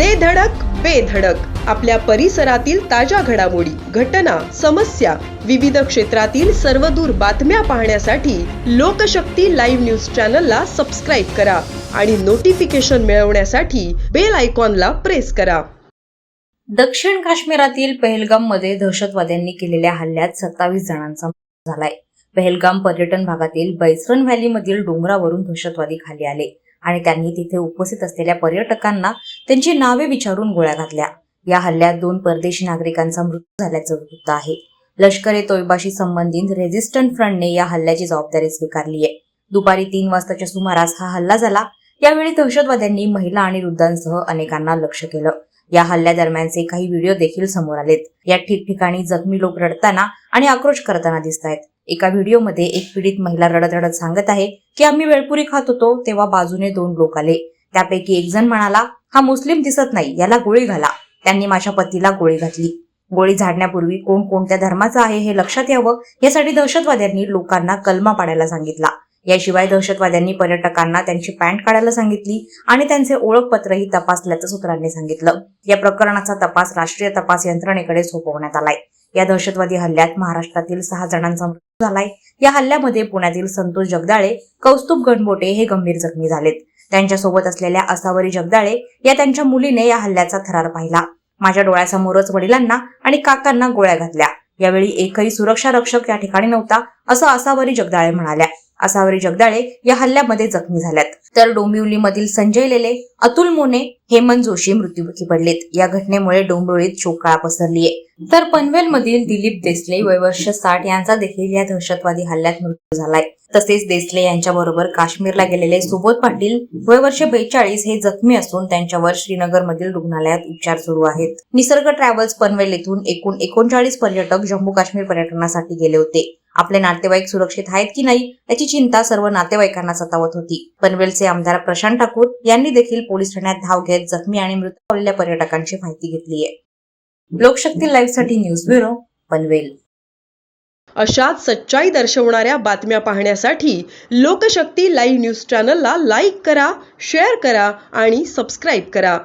दे धडक बेधडक आपल्या परिसरातील ताज्या घडामोडी घटना समस्या विविध क्षेत्रातील सर्वदूर बातम्या पाहण्यासाठी लोकशक्ती लाईव्ह न्यूज चॅनलला सबस्क्राईब करा आणि नोटिफिकेशन मिळवण्यासाठी बेल आयकॉनला प्रेस करा. दक्षिण काश्मीरातील पहलगाममध्ये दहशतवाद्यांनी केलेल्या हल्ल्यात सत्तावीस जणांचा मृत्यू झालाय. पहलगाम पर्यटन भागातील बैसरन व्हॅलीमधील डोंगरावरून दहशतवादी खाली आले. आणि त्यांनी तिथे उपस्थित असलेल्या पर्यटकांना त्यांची नावे विचारून गोळ्या घातल्या. या हल्ल्यात दोन परदेशी नागरिकांचा मृत्यू झाल्याचं वृत्त आहे. लष्कर ए तोयबाशी संबंधित रेझिस्टंट फ्रंटने या हल्ल्याची जबाबदारी स्वीकारली आहे दुपारी तीन वाजताच्या सुमारास हा हल्ला झाला. यावेळी दहशतवाद्यांनी महिला आणि वृद्धांसह अनेकांना लक्ष्य केलं. या हल्ल्यादरम्यानचे काही व्हिडिओ देखील समोर आलेत. या ठिकठिकाणी जखमी लोक रडताना आणि आक्रोश करताना दिसत आहेत एका व्हिडिओमध्ये एक पीडित महिला रडत रडत सांगत आहे की आम्ही वेळपुरी खात होतो तेव्हा बाजूने दोन लोक आले. त्यापैकी एक जण म्हणाला हा मुस्लिम दिसत नाही याला गोळी घाला. त्यांनी माझ्या पतीला गोळी घातली. गोळी झाडण्यापूर्वी कोण कोणत्या धर्माचा आहे हे लक्षात यावं यासाठी दहशतवाद्यांनी लोकांना कलमा पाडायला सांगितला. याशिवाय दहशतवाद्यांनी पर्यटकांना त्यांची पॅन्ट काढायला सांगितली आणि त्यांचे ओळखपत्रही तपासल्याचं सूत्रांनी सांगितलं. या प्रकरणाचा तपास राष्ट्रीय तपास यंत्रणेकडे सोपवण्यात आलाय. या दहशतवादी हल्ल्यात महाराष्ट्रातील सहा जणांचा झालाय. या हल्ल्यामध्ये पुण्यातील संतोष जगदाळे कौस्तुभ गणबोटे हे गंभीर जखमी झालेत. त्यांच्यासोबत असलेल्या असावरी जगदाळे या त्यांच्या मुलीने या हल्ल्याचा थरार पाहिला. माझ्या डोळ्यासमोरच वडिलांना आणि काकांना गोळ्या घातल्या. यावेळी एकही सुरक्षा रक्षक या ठिकाणी नव्हता असं असावरी जगदाळे म्हणाल्या. असावरी जगदाळे या हल्ल्यामध्ये जखमी झाल्यात. तर डोंबिवलीमधील संजय लेले अतुल मोने हेमंत जोशी मृत्युमुखी पडलेत. या घटनेमुळे डोंबिवलीत शोकाळा पसरली आहे तर पनवेलमधील दिलीप देसले वयवर्ष साठ यांचा देखील या दहशतवादी हल्ल्यात मृत्यू झालाय. तसेच देसले यांच्याबरोबर काश्मीरला गेलेले सुबोध पाटील वयवर्ष बेचाळीस हे जखमी असून त्यांच्यावर श्रीनगरमधील रुग्णालयात उपचार सुरू आहेत. निसर्ग ट्रॅव्हल्स पनवेल येथून एकूण एकोणचाळीस पर्यटक जम्मू काश्मीर पर्यटनासाठी गेले होते. आपले नातेवाईक सुरक्षित आहेत की नाही याची चिंता सर्व नातेवाईकांना सतावत होती. पनवेलचे आमदार प्रशांत ठाकूर यांनी देखील पोलीस ठाण्यात धाव घेत जखमी आणि मृत पावलेल्या पर्यटकांची माहिती घेतली आहे. लोकशक्ती लाईव्हसाठी न्यूज ब्युरो पनवेल. अशाच सच्चाई दर्शवणाऱ्या बातम्या पाहण्यासाठी लोकशक्ती लाईव्ह न्यूज चॅनलला लाईक करा शेअर करा आणि सबस्क्राईब करा.